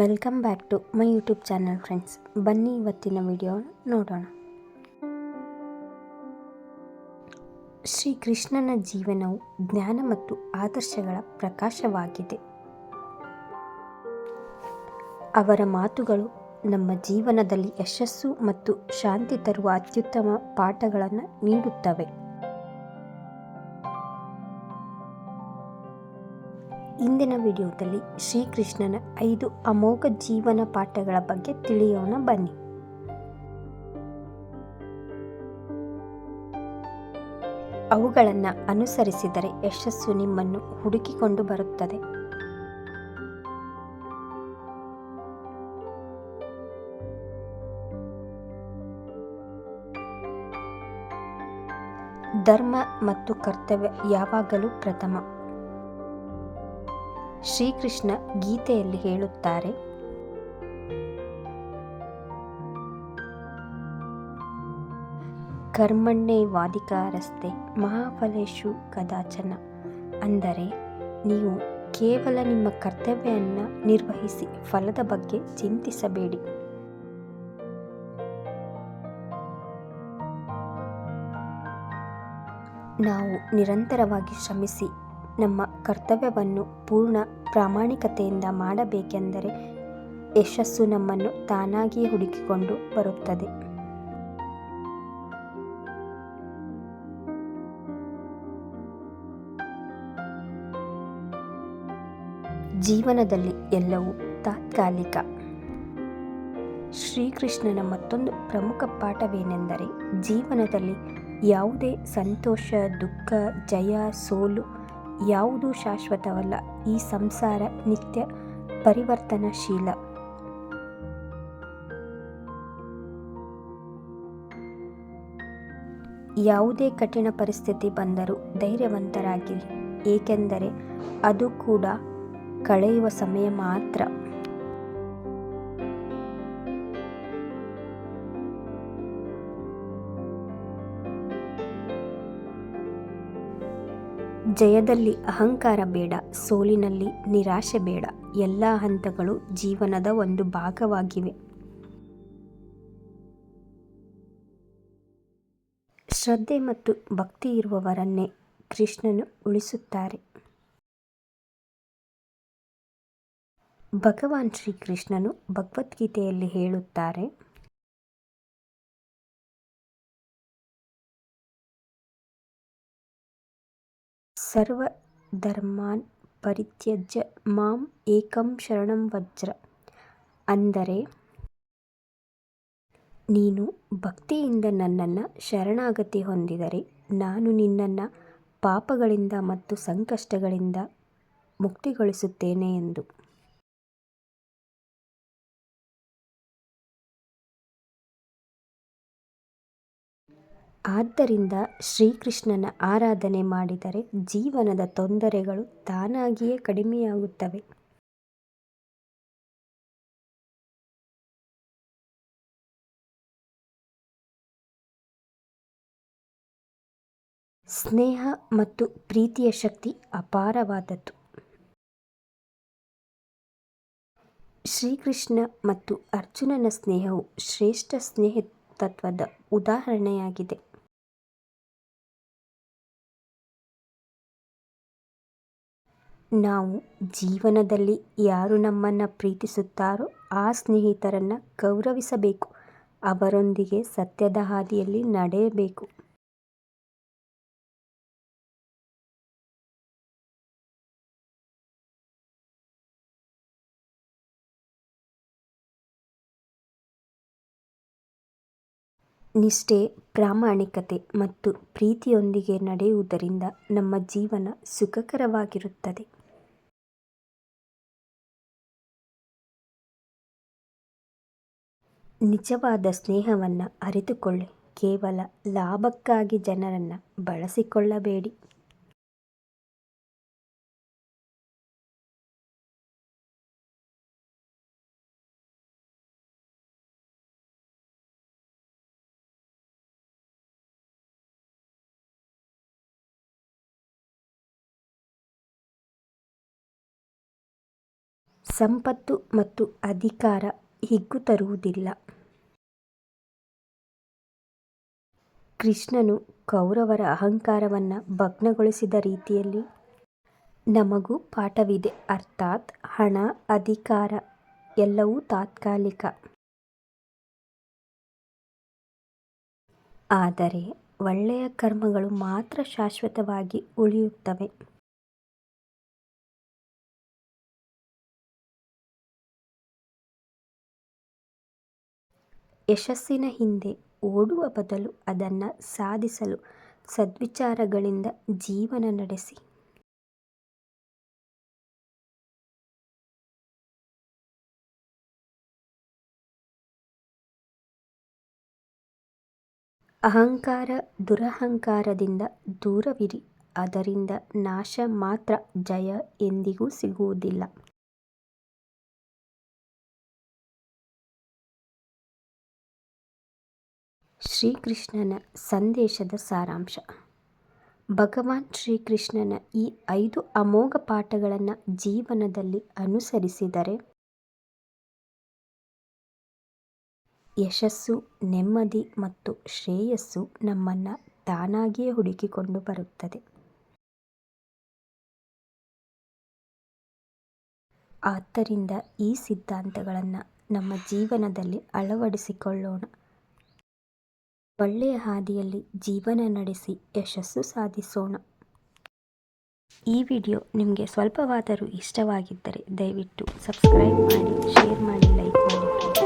Welcome back to my YouTube channel friends ಬನ್ನಿ ಇವತ್ತಿನ video ನೋಡೋಣ. ಶ್ರೀ ಕೃಷ್ಣನ ಜೀವನವು ಜ್ಞಾನ ಮತ್ತು ಆದರ್ಶಗಳ ಪ್ರಕಾಶವಾಗಿದೆ. ಅವರ ಮಾತುಗಳು ನಮ್ಮ ಜೀವನದಲ್ಲಿ ಯಶಸ್ಸು ಮತ್ತು ಶಾಂತಿ ತರುವ ಅತ್ಯುತ್ತಮ ಪಾಠಗಳನ್ನು ನೀಡುತ್ತವೆ. ಇಂದಿನ ವಿಡಿಯೋದಲ್ಲಿ ಶ್ರೀಕೃಷ್ಣನ ಐದು ಅಮೋಘ ಜೀವನ ಪಾಠಗಳ ಬಗ್ಗೆ ತಿಳಿಯೋಣ ಬನ್ನಿ. ಅವುಗಳನ್ನು ಅನುಸರಿಸಿದರೆ ಯಶಸ್ಸು ನಿಮ್ಮನ್ನು ಹುಡುಕಿಕೊಂಡು ಬರುತ್ತದೆ. ಧರ್ಮ ಮತ್ತು ಕರ್ತವ್ಯ ಯಾವಾಗಲೂ ಪ್ರಥಮ. ಶ್ರೀಕೃಷ್ಣ ಗೀತೆಯಲ್ಲಿ ಹೇಳುತ್ತಾರೆ. ಕರ್ಮಣ್ಣೆ ವಾದಿಕಾರಸ್ತೆ ಮಹಾಫಲೇಶು ಕದಾಚನ. ಅಂದರೆ, ನೀವು ಕೇವಲ ನಿಮ್ಮ ಕರ್ತವ್ಯವನ್ನು ನಿರ್ವಹಿಸಿ ಫಲದ ಬಗ್ಗೆ ಚಿಂತಿಸಬೇಡಿ. ನಾವು ನಿರಂತರವಾಗಿ ಶ್ರಮಿಸಿ ನಮ್ಮ ಕರ್ತವ್ಯವನ್ನು ಪೂರ್ಣ ಪ್ರಾಮಾಣಿಕತೆಯಿಂದ ಮಾಡಬೇಕೆಂದರೆ ಯಶಸ್ಸು ನಮ್ಮನ್ನು ತಾನಾಗಿಯೇ ಹುಡುಕಿಕೊಂಡು ಬರುತ್ತದೆ. ಜೀವನದಲ್ಲಿ ಎಲ್ಲವೂ ತಾತ್ಕಾಲಿಕ. ಶ್ರೀಕೃಷ್ಣನ ಮತ್ತೊಂದು ಪ್ರಮುಖ ಪಾಠವೇನೆಂದರೆ ಜೀವನದಲ್ಲಿ ಯಾವುದೇ ಸಂತೋಷ, ದುಃಖ, ಜಯ, ಸೋಲು ಯಾವುದೂ ಶಾಶ್ವತವಲ್ಲ. ಈ ಸಂಸಾರ ನಿತ್ಯ ಪರಿವರ್ತನಶೀಲ. ಯಾವುದೇ ಕಠಿಣ ಪರಿಸ್ಥಿತಿ ಬಂದರೂ ಧೈರ್ಯವಂತರಾಗಿರಿ. ಏಕೆಂದರೆ ಅದು ಕೂಡ ಕಳೆಯುವ ಸಮಯ ಮಾತ್ರ. ಜಯದಲ್ಲಿ ಅಹಂಕಾರ ಬೇಡ, ಸೋಲಿನಲ್ಲಿ ನಿರಾಶೆ ಬೇಡ, ಎಲ್ಲ ಹಂತಗಳು ಜೀವನದ ಒಂದು ಭಾಗವಾಗಿವೆ. ಶ್ರದ್ಧೆ ಮತ್ತು ಭಕ್ತಿ ಇರುವವರನ್ನೇ ಕೃಷ್ಣನು ಉಳಿಸುತ್ತಾರೆ. ಭಗವಾನ್ ಶ್ರೀಕೃಷ್ಣನು ಭಗವದ್ಗೀತೆಯಲ್ಲಿ ಹೇಳುತ್ತಾರೆ ಸರ್ವ ಧರ್ಮಾನ್ ಪರಿತ್ಯಜ್ಯ ಮಾಂ ಏಕಂ ಶರಣಂ ವಜ್ರ. ಅಂದರೆ, ನೀನು ಭಕ್ತಿಯಿಂದ ನನ್ನನ್ನು ಶರಣಾಗತಿ ಹೊಂದಿದರೆ ನಾನು ನಿನ್ನನ್ನು ಪಾಪಗಳಿಂದ ಮತ್ತು ಸಂಕಷ್ಟಗಳಿಂದ ಮುಕ್ತಿಗೊಳಿಸುತ್ತೇನೆ ಎಂದು. ಆದ್ದರಿಂದ ಶ್ರೀಕೃಷ್ಣನ ಆರಾಧನೆ ಮಾಡಿದರೆ ಜೀವನದ ತೊಂದರೆಗಳು ತಾನಾಗಿಯೇ ಕಡಿಮೆಯಾಗುತ್ತವೆ. ಸ್ನೇಹ ಮತ್ತು ಪ್ರೀತಿಯ ಶಕ್ತಿ ಅಪಾರವಾದದ್ದು. ಶ್ರೀಕೃಷ್ಣ ಮತ್ತು ಅರ್ಜುನನ ಸ್ನೇಹವು ಶ್ರೇಷ್ಠ ಸ್ನೇಹಿತತ್ವದ ಉದಾಹರಣೆಯಾಗಿದೆ. ನಾವು ಜೀವನದಲ್ಲಿ ಯಾರು ನಮ್ಮನ್ನು ಪ್ರೀತಿಸುತ್ತಾರೋ ಆ ಸ್ನೇಹಿತರನ್ನು ಗೌರವಿಸಬೇಕು. ಅವರೊಂದಿಗೆ ಸತ್ಯದ ಹಾದಿಯಲ್ಲಿ ನಡೆಯಬೇಕು. ನಿಷ್ಠೆ, ಪ್ರಾಮಾಣಿಕತೆ ಮತ್ತು ಪ್ರೀತಿಯೊಂದಿಗೆ ನಡೆಯುವುದರಿಂದ ನಮ್ಮ ಜೀವನ ಸುಖಕರವಾಗಿರುತ್ತದೆ. ನಿಜವಾದ ಸ್ನೇಹವನ್ನು ಅರಿತುಕೊಳ್ಳಿ. ಕೇವಲ ಲಾಭಕ್ಕಾಗಿ ಜನರನ್ನು ಬಳಸಿಕೊಳ್ಳಬೇಡಿ. ಸಂಪತ್ತು ಮತ್ತು ಅಧಿಕಾರ ಹಿಗ್ಗು ತರುವುದಿಲ್ಲ. ಕೃಷ್ಣನು ಕೌರವರ ಅಹಂಕಾರವನ್ನು ಭಗ್ನಗೊಳಿಸಿದ ರೀತಿಯಲ್ಲಿ, ನಮಗೂ ಪಾಠವಿದೆ ಅರ್ಥಾತ್ ಹಣ, ಅಧಿಕಾರ ಎಲ್ಲವೂ ತಾತ್ಕಾಲಿಕ. ಆದರೆ ಒಳ್ಳೆಯ ಕರ್ಮಗಳು ಮಾತ್ರ ಶಾಶ್ವತವಾಗಿ ಉಳಿಯುತ್ತವೆ. ಯಶಸ್ಸಿನ ಹಿಂದೆ ಓಡುವ ಬದಲು ಅದನ್ನು ಸಾಧಿಸಲು ಸದ್ವಿಚಾರಗಳಿಂದ ಜೀವನ ನಡೆಸಿ. ಅಹಂಕಾರ ದುರಹಂಕಾರದಿಂದ ದೂರವಿರಿ, ಅದರಿಂದ ನಾಶ ಮಾತ್ರ ಜಯ ಎಂದಿಗೂ ಸಿಗುವುದಿಲ್ಲ. ಶ್ರೀಕೃಷ್ಣನ ಸಂದೇಶದ ಸಾರಾಂಶ. ಭಗವಾನ್ ಶ್ರೀಕೃಷ್ಣನ ಈ ಐದು ಅಮೋಘ ಪಾಠಗಳನ್ನು ಜೀವನದಲ್ಲಿ ಅನುಸರಿಸಿದರೆ ಯಶಸ್ಸು, ನೆಮ್ಮದಿ ಮತ್ತು ಶ್ರೇಯಸ್ಸು ನಮ್ಮನ್ನು ತಾನಾಗಿಯೇ ಹುಡುಕಿಕೊಂಡು ಬರುತ್ತದೆ. ಆದ್ದರಿಂದ ಈ ಸಿದ್ಧಾಂತಗಳನ್ನು ನಮ್ಮ ಜೀವನದಲ್ಲಿ ಅಳವಡಿಸಿಕೊಳ್ಳೋಣ. ಒಳ್ಳೆಯ ಹಾದಿಯಲ್ಲಿ ಜೀವನ ನಡೆಸಿ ಯಶಸ್ಸು ಸಾಧಿಸೋಣ. ಈ ವಿಡಿಯೋ ನಿಮಗೆ ಸ್ವಲ್ಪವಾದರೂ ಇಷ್ಟವಾಗಿದ್ದರೆ ದಯವಿಟ್ಟು ಸಬ್ಸ್ಕ್ರೈಬ್ ಮಾಡಿ, ಶೇರ್ ಮಾಡಿ, ಲೈಕ್ ಮಾಡಿ.